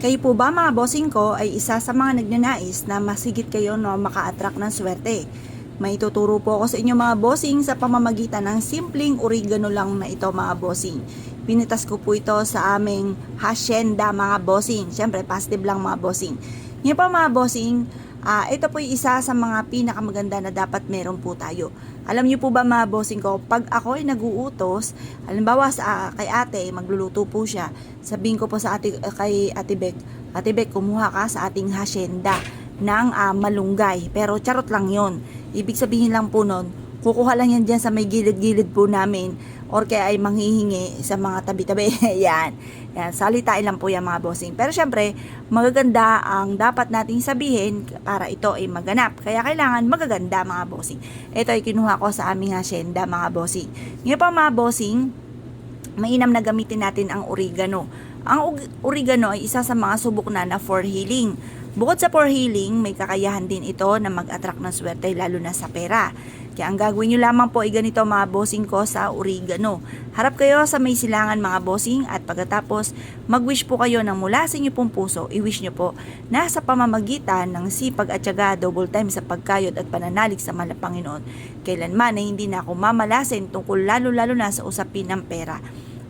Kayo po ba mga bossing ko ay isa sa mga nagnanais na masigit kayo no maka-attract ng swerte? May tuturo po ako sa inyo mga bossing sa pamamagitan ng simpleng oregano lang na ito mga bossing. Pinitas ko po ito sa aming hacienda mga bossing. Siyempre positive lang mga bossing. Ngayon pa mga bossing, ah, ito po yung isa sa mga pinakamaganda na dapat meron po tayo. Alam niyo po ba mga bossing ko, pag ako ay naguutos, halimbawa sa kay ate, magluluto po siya, sabihin ko po sa ate, kay ate Bek, ate Bek, kumuha ka sa ating hacienda ng ah, malunggay. Pero charot lang yon. Ibig sabihin lang po nun, kukuha lang yan dyan sa may gilid-gilid po namin or kaya ay manghihingi sa mga tabi-tabi. yan. Yan, salitain lang po yan mga bossing. Pero syempre, magaganda ang dapat nating sabihin para ito ay maganap. Kaya kailangan magaganda mga bossing. Ito ay kinuha ko sa aming hacienda mga bossing. Ngayon pa mga bossing, mainam na gamitin natin ang oregano. Ang oregano ay isa sa mga subok na na for healing. Bukod sa for healing, may kakayahan din ito na mag-attract ng swerte lalo na sa pera. Kaya ang gagawin nyo lamang po ay ganito mga bossing ko sa oregano. Harap kayo sa may silangan mga bossing at pagkatapos mag-wish po kayo ng mula sa inyo pong puso, i-wish nyo po na sa pamamagitan ng sipag at syaga double time sa pagkayod at pananalig sa Panginoon, kailanman ay hindi na ako mamalasin tungkol lalo-lalo na sa usapin ng pera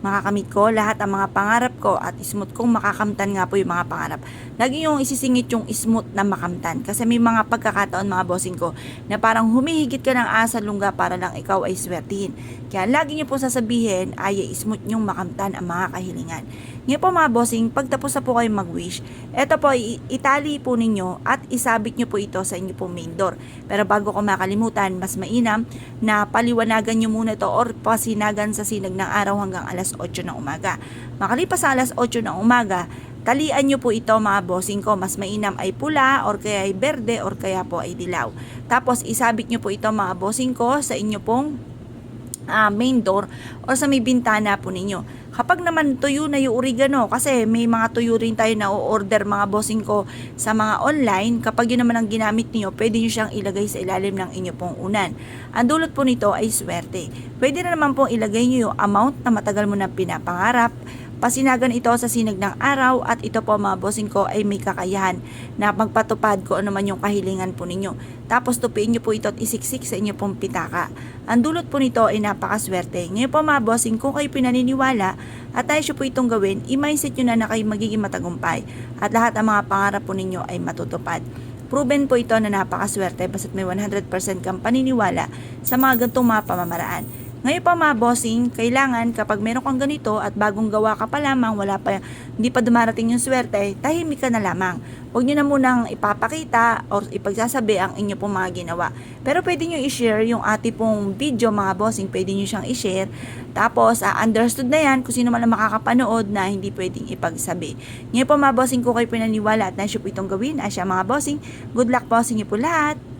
makakamit ko lahat ang mga pangarap ko at smooth kong makakamtan nga po yung mga pangarap. Lagi yung isisingit yung smooth na makamtan. Kasi may mga pagkakataon mga bossing ko na parang humihigit ka ng asa lungga para lang ikaw ay swertihin. Kaya lagi niyo po sasabihin ay smooth yung makamtan ang mga kahilingan. Ngayon po mga bossing, pagtapos na po kayo mag-wish, eto po, itali po ninyo at isabit nyo po ito sa inyo pong main door. Pero bago ko makalimutan, mas mainam na paliwanagan nyo muna ito or pasinagan sa sinag ng araw hanggang alas 8 ng umaga. Makalipas sa alas 8 ng umaga, talian nyo po ito mga bossing ko. Mas mainam ay pula or kaya ay berde or kaya po ay dilaw. Tapos isabit nyo po ito mga bossing ko sa inyo pong ah, main door or sa may bintana po ninyo. Kapag naman tuyo na yung oregano, kasi may mga tuyo rin tayo na order mga bossing ko sa mga online, kapag yun naman ang ginamit niyo, pwede nyo siyang ilagay sa ilalim ng inyo pong unan. Ang dulot po nito ay swerte. Pwede na naman pong ilagay nyo yung amount na matagal mo na pinapangarap, Pasinagan ito sa sinag ng araw at ito po mga bossing ko ay may kakayahan na magpatupad ko ano man yung kahilingan po ninyo. Tapos tupiin nyo po ito at isiksik sa inyo pong pitaka. Ang dulot po nito ay napakaswerte. Ngayon po mga bossing, kung kayo pinaniniwala at tayo po itong gawin, i-mindset nyo na na kayo magiging matagumpay at lahat ng mga pangarap po ninyo ay matutupad. Proven po ito na napakaswerte basta't may 100% kang paniniwala sa mga gantong mga pamamaraan. Ngayon pa mga bossing, kailangan kapag meron kang ganito at bagong gawa ka pa lamang, wala pa, hindi pa dumarating yung swerte, tahimik ka na lamang. Huwag nyo na munang ipapakita or ipagsasabi ang inyo pong mga ginawa. Pero pwede nyo i-share yung ati pong video mga bossing, pwede nyo siyang i-share. Tapos, ah, understood na yan kung sino man ang makakapanood na hindi pwedeng ipagsabi. Ngayon po mga bossing, kung kayo pinaniwala at nasyo po itong gawin, asya mga bossing, good luck po sa inyo po lahat.